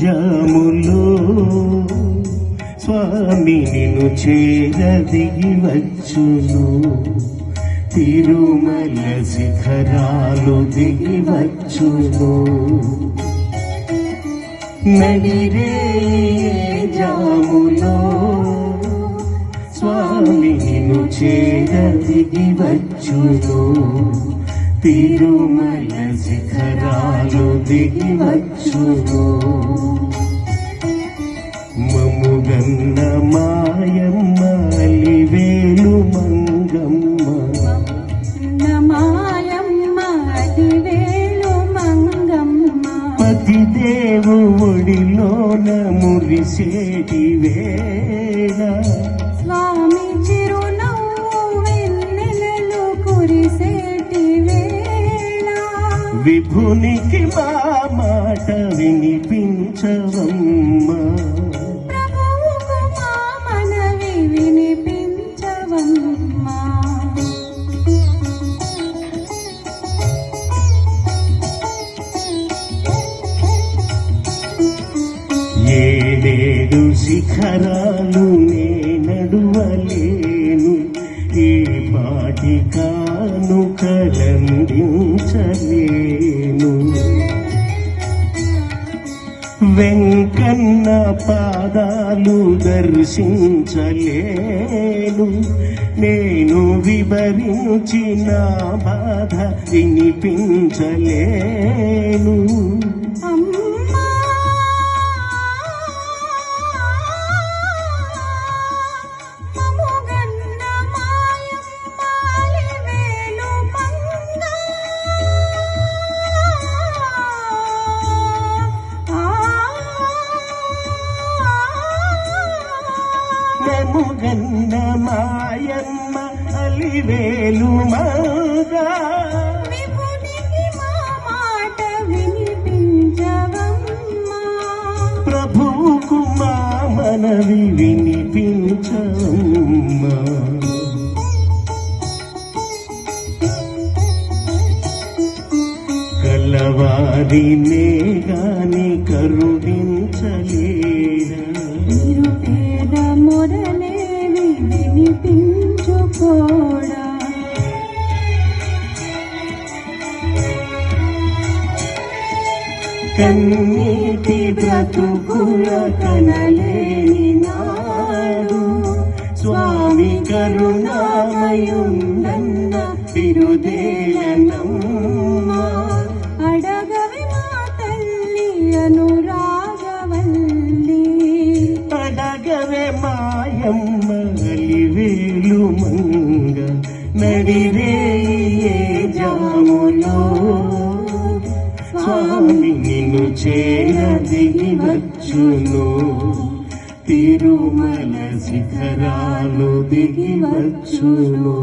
జాములు స్వామి నిన్ను చేరదిగి వచ్చును. తిరుమల శిఖరాలు దిగి వచ్చును. నడిరే జాములో స్వామి నిన్ను చేరదిగి వచ్చును. తిరుమల శిఖరాలు దిగి వచ్చును మముగన్న మాయమ్మ అలివేలు మంగమ్మ. పతిదేవు ఒడిలోన మురిసేటి వేళ. స్వామి విభునికి మా మాట వినిపించవమ్మా. ఏడేడు శిఖరాలు నే నడువలేను ఏ పాటి కాను వెంకన్న పాదాలు దర్శించలేను. నేను వివరించిన బాధ వినిపించలేను. నముగన్న మాయమ్మ అలివేలు మగా ప్రభువుకు మా మనవి వినిపించమ్మా కలవారినే గాని కరుణించలేరా వినిపించుకోడా కన్నీటి బ్రతుకుల కనలేని నాడు స్వామి అలివేలు నడిరే జాములో స్వామి నిన్ను చేరదిగి వచ్చును తిరుమల శిఖరాలు దిగి వచ్చును